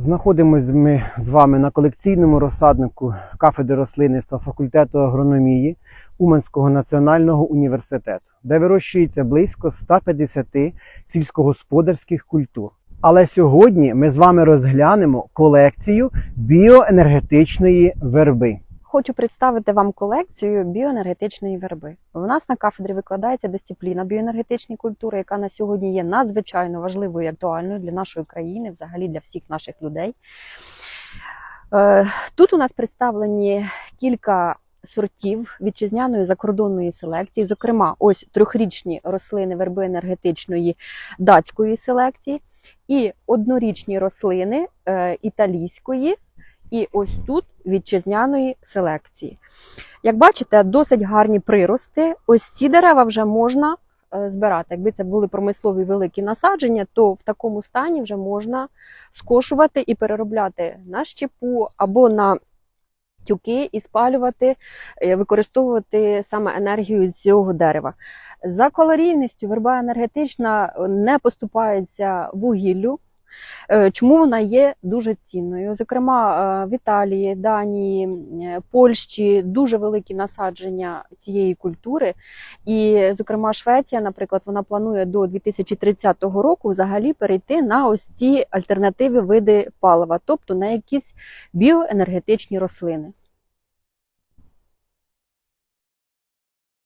Знаходимось ми з вами на колекційному розсаднику кафедри рослинництва факультету агрономії Уманського національного університету, де вирощується близько 150 сільськогосподарських культур. Але сьогодні ми з вами розглянемо колекцію біоенергетичної верби. Хочу представити вам колекцію біоенергетичної верби. У нас на кафедрі викладається дисципліна біоенергетичні культури, яка на сьогодні є надзвичайно важливою і актуальною для нашої країни, взагалі для всіх наших людей. Е, Тут у нас представлені кілька сортів вітчизняної закордонної селекції, зокрема, ось трьохрічні рослини верби енергетичної датської селекції і однорічні рослини е, італійської. І ось тут вітчизняної селекції. Як бачите, досить гарні прирости. Ось ці дерева вже можна е, збирати. Якби це були промислові великі насадження, то в такому стані вже можна скошувати і переробляти на щепу або на тюки і спалювати, е, використовувати саме енергію цього дерева. За калорійністю верба енергетична не поступається вугіллю. Е, Чому вона є дуже цінною? Зокрема, е, в Італії, Данії, е, Польщі дуже великі насадження цієї культури. І, зокрема, Швеція, наприклад, вона планує до 2030 року взагалі перейти на ось ці альтернативи види палива, тобто на якісь біоенергетичні рослини.